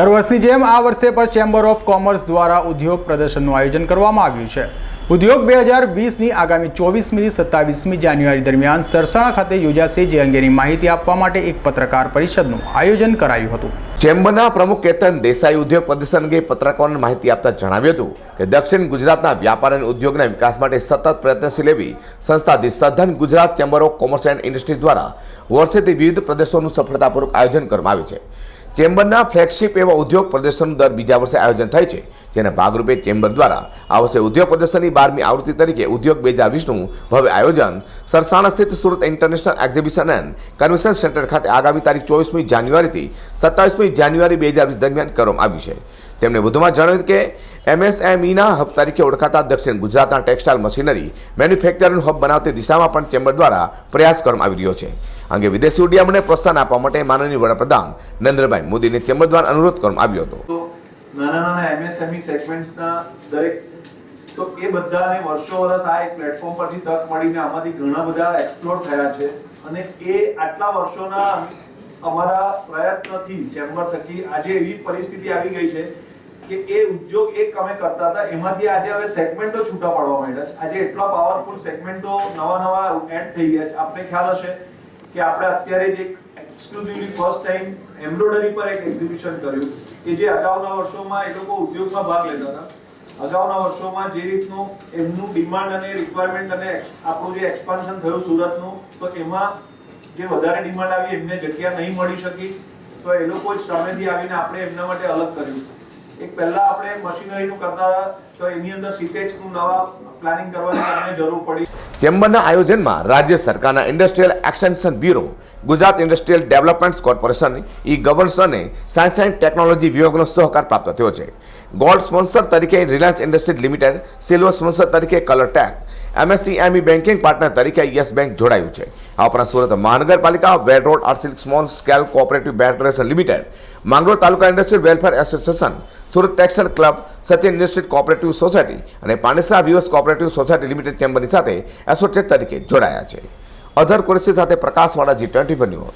દર વર્ષની જેમ આ વર્ષે પણ ચેમ્બર ઓફ કોમર્સ દ્વારા ઉદ્યોગ પ્રદર્શનનું આયોજન કરવામાં આવ્યું છે. ઉદ્યોગ બે હજાર વીસની આગામી ચોવીસમી સત્તાવીસમી જાન્યુઆરી દરમિયાન સરસાણા ખાતે યોજાશે જે અંગેની માહિતી આપવા માટે એક પત્રકાર પરિષદનું આયોજન કરાયું હતું. ચેમ્બરના પ્રમુખ કેતન દેસાઈ ઉદ્યોગ પ્રદર્શન અંગે પત્રકારોને માહિતી આપતા જણાવ્યું હતું કે દક્ષિણ ગુજરાતના વ્યાપાર અને ઉદ્યોગના વિકાસ માટે સતત પ્રયત્નશીલ એવી સંસ્થા the southern Gujarat chamber of commerce and industry દ્વારા વર્ષેથી વિવિધ પ્રદેશોનું સફળતાપૂર્વક આયોજન કરવામાં આવ્યું છે. ચેમ્બરના ફ્લેગશિપ એવા ઉદ્યોગ પ્રદર્શનનું દર બીજા વર્ષે આયોજન થાય છે, જેના ભાગરૂપે ચેમ્બર દ્વારા આ વર્ષે ઉદ્યોગ પ્રદર્શનની બારમી આવૃત્તિ તરીકે ઉદ્યોગ બે હજાર વીસનું ભવ્ય આયોજન સરસાણા સ્થિત Surat international exhibition and convention centre ખાતે આગામી તારીખ ચોવીસમી જાન્યુઆરીથી સત્તાવીસમી જાન્યુઆરી બે હજાર વીસ દરમિયાન કરવામાં આવ્યું છે. તેમણે વધુમાં જણાવ્યું કે, એમએસએમઈના હબ તરીકે ઓળખાતા દક્ષિણ ગુજરાતના ટેક્સટાઇલ મશીનરી મેન્યુફેક્ચરિંગ હબ બનાવતી દિશામાં પણ ચેમ્બર દ્વારા પ્રયાસ કરવામાં આવી રહ્યો છે. અંગે વિદેશી ઉદ્યમને પ્રોત્સાહન આપવા માટે માનનીય વડાપ્રધાન નરેન્દ્રભાઈ મોદીને ચેમ્બર દ્વારા અનુરોધ કરવામાં આવ્યો હતો. નાના નાના એમએસએમઈ સેગમેન્ટ્સના દરેક, તો એ બધાને વર્ષો વર્ષ આ એક પ્લેટફોર્મ પરથી તક મળીને આમાંથી ઘણા બધા એક્સપ્લોર થયા છે. અને એ આટલા વર્ષોના અમારા પ્રયત્નથી ચેમ્બર થકી આજે એવી પરિસ્થિતિ આવી ગઈ છે કે એ ઉદ્યોગ એક અમે કરતા હતા. એમાંથી આજે હવે સેગમેન્ટો છૂટા પાડવા માંડ્યા આજે એટલા પાવરફુલ સેગમેન્ટો નવા નવા એડ થઈ ગયા છે. આપને ખ્યાલ હશે કે આપણે અત્યારે જે એક એક્સક્લુઝિવલી ફર્સ્ટ ટાઈમ એમ્બ્રોઇડરી પર એક એક્ઝિબિશન કર્યું કે જે અગાઉના વર્ષોમાં એ લોકો ઉદ્યોગમાં ભાગ લેતા હતા. અગાઉના વર્ષોમાં જે રીતનું એમનું ડિમાન્ડ અને રિક્વાયરમેન્ટ અને આપણું જે એક્સપાન્શન થયું સુરતનું, તો એમાં જે વધારે ડિમાન્ડ આવી એમને જગ્યા નહીં મળી શકી. તો એ લોકો જ સામેથી આવીને આપણે એમના માટે અલગ કર્યું. એક પહેલા આપણે મશીનરીનું કરતા તો એની અંદર સીપેજનું નવા પ્લાનિંગ કરવાની અમને જરૂર પડી. ચેમ્બરના આયોજનમાં રાજ્ય સરકારના industrial extension bureau, Gujarat industrial development corporation E governance અને સાયન્સ એન્ડ ટેકનોલોજી વિભાગનો સહકાર પ્રાપ્ત થયો છે. ગોલ્ડ સ્પોન્સર તરીકે Reliance industries limited, silver sponsor તરીકે colour tech, MSCME banking partner તરીકે યસ બેંક જોડાયું છે. આ ઉપરાંત સુરત મહાનગરપાલિકા, Ved road art small scale cooperative બેટરેશન limited, Mangrol taluka industrial welfare association, Surat textile club, Sachin industries cooperative society અને Pandesara weavers cooperative society limited ચેમ્બરની સાથે associate તરીકે જોડાયા છે. અઝર કુરેશી સાથે પ્રકાશવાળા જી ટ્વેન્ટી ન્યૂઝ.